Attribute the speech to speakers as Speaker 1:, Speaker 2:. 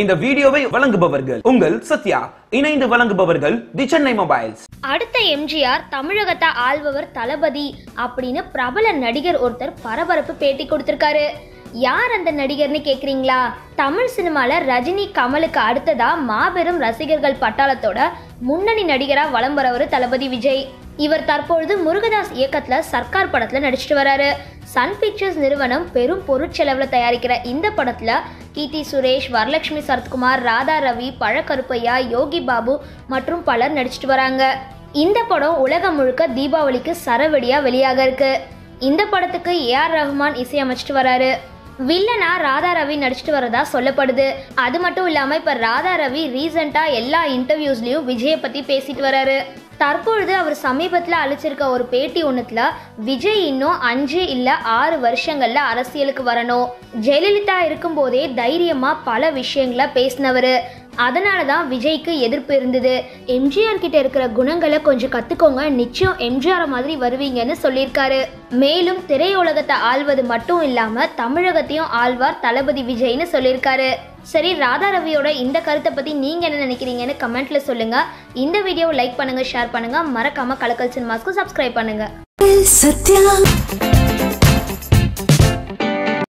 Speaker 1: இந்த வீடியோவை வழங்குபவர்கள் உங்கள் சத்யா. இணைந்து வழங்குபவர்கள் தி சென்னை மொபைல்ஸ்.
Speaker 2: அடுத்த எம்ஜிஆர் தமிழகத்தை ஆள்பவர் தளபதி அப்படின்னு பிரபல நடிகர் ஒருத்தர் பரபரப்பு பேட்டி கொடுத்திருக்காரு. யார் அந்த நடிகர்னு கேட்குறீங்களா தமிழ் சினிமாவில் ரஜினி கமலுக்கு அடுத்ததா மாபெரும் ரசிகர்கள் பட்டாளத்தோட முன்னணி நடிகராக வலம் வரவர் தளபதி விஜய். இவர் தற்பொழுது முருகதாஸ் இயக்கத்தில் சர்க்கார் படத்தில் நடிச்சிட்டு வராரு. சன் பிக்சர்ஸ் நிறுவனம் பெரும் பொருட்செலவில் தயாரிக்கிற இந்த படத்தில் கீர்த்தி சுரேஷ் வரலட்சுமி சரத்குமார் ராதா ரவி பழக்கருப்பையா யோகி பாபு மற்றும் பலர் நடிச்சிட்டு வராங்க. இந்த படம் உலகம் முழுக்க தீபாவளிக்கு சரவெடியாக வெளியாக இருக்கு. இந்த படத்துக்கு ஏஆர் ரஹ்மான் இசையமைச்சிட்டு வராரு. வில்லனா ராதா ரவி நடிச்சிட்டு வரதா சொல்லப்படுது. அது மட்டும் இல்லாம இப்ப ராதா ரவி ரீசெண்டா எல்லா இன்டர்வியூஸ்லயும் விஜயை பத்தி பேசிட்டு வராரு. தற்பொழுது அவர் சமீபத்தில் அளிச்சிருக்க ஒரு பேட்டி ஒன்றுத்தில் விஜய் இன்னும் அஞ்சு இல்லை ஆறு வருஷங்களில் அரசியலுக்கு வரணும். ஜெயலலிதா இருக்கும்போதே தைரியமாக பல விஷயங்களை பேசினவர். அதனால தான் விஜய்க்கு எதிர்ப்பு இருந்தது. எம்ஜிஆர் கிட்ட இருக்கிற குணங்களை கொஞ்சம் கற்றுக்கோங்க நிச்சயம் எம்ஜிஆர் மாதிரி வருவீங்கன்னு சொல்லியிருக்காரு. மேலும் திரையுலகத்தை ஆள்வது மட்டும் இல்லாமல் தமிழகத்தையும் ஆழ்வார் தளபதி விஜய்னு சொல்லியிருக்காரு. சரி ராதா ரவியோட இந்த கருத்தை பற்றி நீங்கள் என்ன நினைக்கிறீங்கன்னு கமெண்ட்ல சொல்லுங்கள் இந்த வீடியோவை லைக் பண்ணுங்கள் ஷேர் பண்ணுங்கள் மறக்காமல் கலக்கல் சினிமாஸ்க்கு சப்ஸ்கிரைப் பண்ணுங்கள்
Speaker 3: சத்யா.